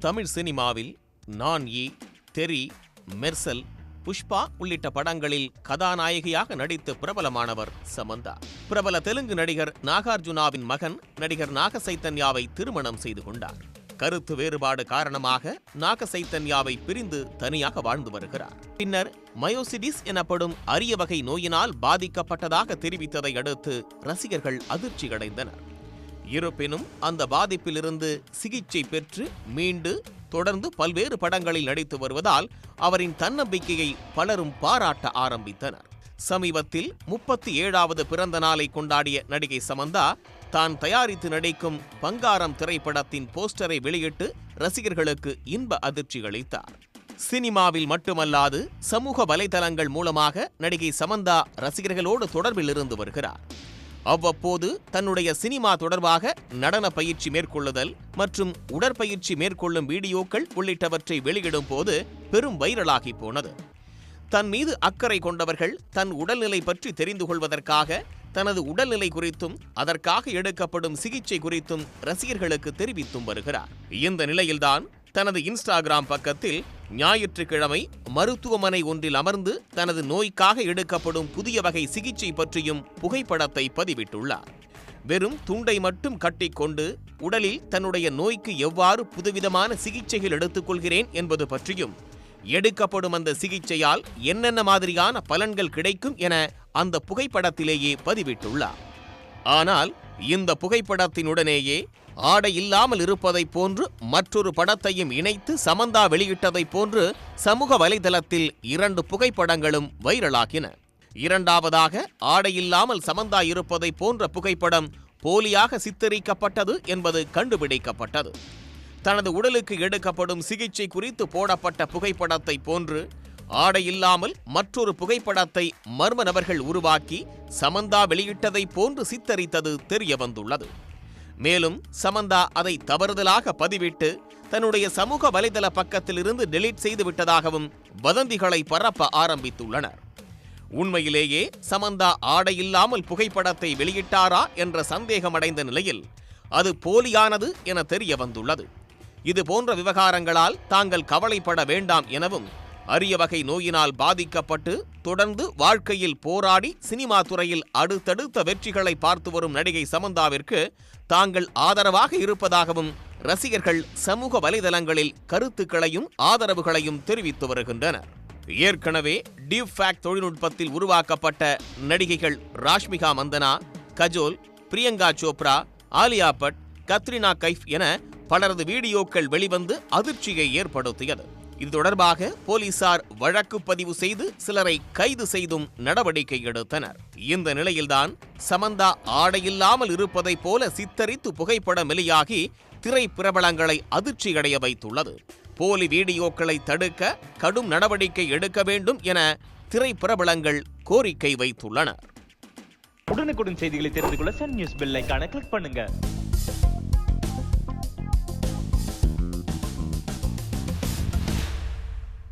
தமிழ் சினிமாவில் நான் இ தெரி மெர்சல் புஷ்பா உள்ளிட்ட படங்களில் கதாநாயகியாக நடித்து பிரபலமானவர் சமந்தா. பிரபல தெலுங்கு நடிகர் நாகார்ஜுனாவின் மகன் நடிகர் நாக சைத்தன்யாவை திருமணம் செய்து கொண்டார். கருத்து வேறுபாடு காரணமாக நாக சைத்தன்யாவை பிரிந்து தனியாக வாழ்ந்து வருகிறார். பின்னர் மயோசிடிஸ் எனப்படும் அரிய வகை நோயினால் பாதிக்கப்பட்டதாக தெரிவித்ததை அடுத்து ரசிகர்கள் அதிர்ச்சியடைந்தனர். இருப்பினும் அந்த பாதிப்பிலிருந்து சிகிச்சை பெற்று மீண்டு தொடர்ந்து பல்வேறு படங்களில் நடித்து வருவதால் அவரின் தன்னம்பிக்கையை பலரும் பாராட்ட ஆரம்பித்தனர். சமீபத்தில் முப்பத்தி ஏழாவது பிறந்த நாளை கொண்டாடிய நடிகை சமந்தா தான் தயாரித்து நடிக்கும் பங்காரம் திரைப்படத்தின் போஸ்டரை வெளியிட்டு ரசிகர்களுக்கு இன்ப அதிர்ச்சி அளித்தார். சினிமாவில் மட்டுமல்லாது சமூக வலைதளங்கள் மூலமாக நடிகை சமந்தா ரசிகர்களோடு தொடர்பில் இருந்து வருகிறார். அவ்வப்போது தன்னுடைய சினிமா தொடர்பாக நடன பயிற்சி மேற்கொள்ளுதல் மற்றும் உடற்பயிற்சி மேற்கொள்ளும் வீடியோக்கள் உள்ளிட்டவற்றை வெளியிடும் போது பெரும் வைரலாகி போனது. தன் மீது அக்கறை கொண்டவர்கள் தன் உடல்நிலை பற்றி தெரிந்து கொள்வதற்காக தனது உடல்நிலை குறித்தும் அதற்காக எடுக்கப்படும் சிகிச்சை குறித்தும் ரசிகர்களுக்கு தெரிவித்தும் வருகிறார். இந்த நிலையில்தான் தனது இன்ஸ்டாகிராம் பக்கத்தில் ஞாயிற்றுக்கிழமை மருத்துவமனை ஒன்றில் அமர்ந்து தனது நோய்க்காக எடுக்கப்படும் புதிய வகை சிகிச்சை பற்றியும் புகைப்படத்தை பதிவிட்டுள்ளார். வெறும் துண்டை மட்டும் கட்டிக்கொண்டு உடலில் தன்னுடைய நோய்க்கு எவ்வாறு புதுவிதமான சிகிச்சைகள் எடுத்துக்கொள்கிறேன் என்பது பற்றியும் எடுக்கப்படும் அந்த சிகிச்சையால் என்னென்ன மாதிரியான பலன்கள் கிடைக்கும் என அந்த புகைப்படத்திலேயே பதிவிட்டுள்ளார். ஆனால் இந்த புகைப்படத்தினுடனேயே ஆடை இல்லாமல் இருப்பதைப் போன்று மற்றொரு படத்தையும் இணைத்து சமந்தா வெளியிட்டதைப் போன்று சமூக வலைதளத்தில் இரண்டு புகைப்படங்களும் வைரலாகின. இரண்டாவதாக ஆடையில்லாமல் சமந்தா இருப்பதைப் போன்ற புகைப்படம் போலியாக சித்தரிக்கப்பட்டது என்பது கண்டுபிடிக்கப்பட்டது. தனது உடலுக்கு எடுக்கப்படும் சிகிச்சை குறித்து போடப்பட்ட புகைப்படத்தை போன்று ஆடை இல்லாமல் மற்றொரு புகைப்படத்தை மர்ம நபர்கள் உருவாக்கி சமந்தா வெளியிட்டதைப் போன்று சித்தரித்தது தெரிய வந்துள்ளது மேலும் சமந்தா அதை தவறுதலாக பதிவிட்டு தன்னுடைய சமூக வலைதள பக்கத்திலிருந்து டெலீட் செய்து விட்டதாகவும் வதந்திகளை பரப்ப ஆரம்பித்துள்ளனர். உண்மையிலேயே சமந்தா ஆடையில்லாமல் புகைப்படத்தை வெளியிட்டாரா என்ற சந்தேகமடைந்த நிலையில் அது போலியானது என தெரிய வந்துள்ளது இது போன்ற விவகாரங்களால் தாங்கள் கவலைப்பட வேண்டாம் எனவும் அரிய வகை நோயினால் பாதிக்கப்பட்டு தொடர்ந்து வாழ்க்கையில் போராடி சினிமா துறையில் அடுத்தடுத்த வெற்றிகளை பார்த்து வரும் நடிகை சமந்தாவிற்கு தாங்கள் ஆதரவாக இருப்பதாகவும் ரசிகர்கள் சமூக வலைதளங்களில் கருத்துக்களையும் ஆதரவுகளையும் தெரிவித்து வருகின்றனர். ஏற்கனவே டீப் ஃபேக்ட் தொழில்நுட்பத்தில் உருவாக்கப்பட்ட நடிகைகள் ராஷ்மிகா மந்தனா கஜோல் பிரியங்கா சோப்ரா ஆலியா பட் கத்ரினா கைஃப் என பலரது வீடியோக்கள் வெளிவந்து அதிர்ச்சியை ஏற்படுத்தியது. இது தொடர்பாக போலீசார் வழக்கு பதிவு செய்து சிலரை கைது செய்தும் நடவடிக்கை எடுத்தனர். இந்த நிலையில்தான் சமந்தா ஆடையில்லாமல் இருப்பதைப் போல சித்தரித்து புகைப்படம் வெளியாகி திரை பிரபலங்களை அதிர்ச்சியடைய வைத்துள்ளது. போலி வீடியோக்களை தடுக்க கடும் நடவடிக்கை எடுக்க வேண்டும் என திரை பிரபலங்கள் கோரிக்கை வைத்துள்ளனர். உடனுக்குடன் செய்திகளை தெரிந்து கொள்ள சன் நியூஸ் பெல் கிளிக் பண்ணுங்க.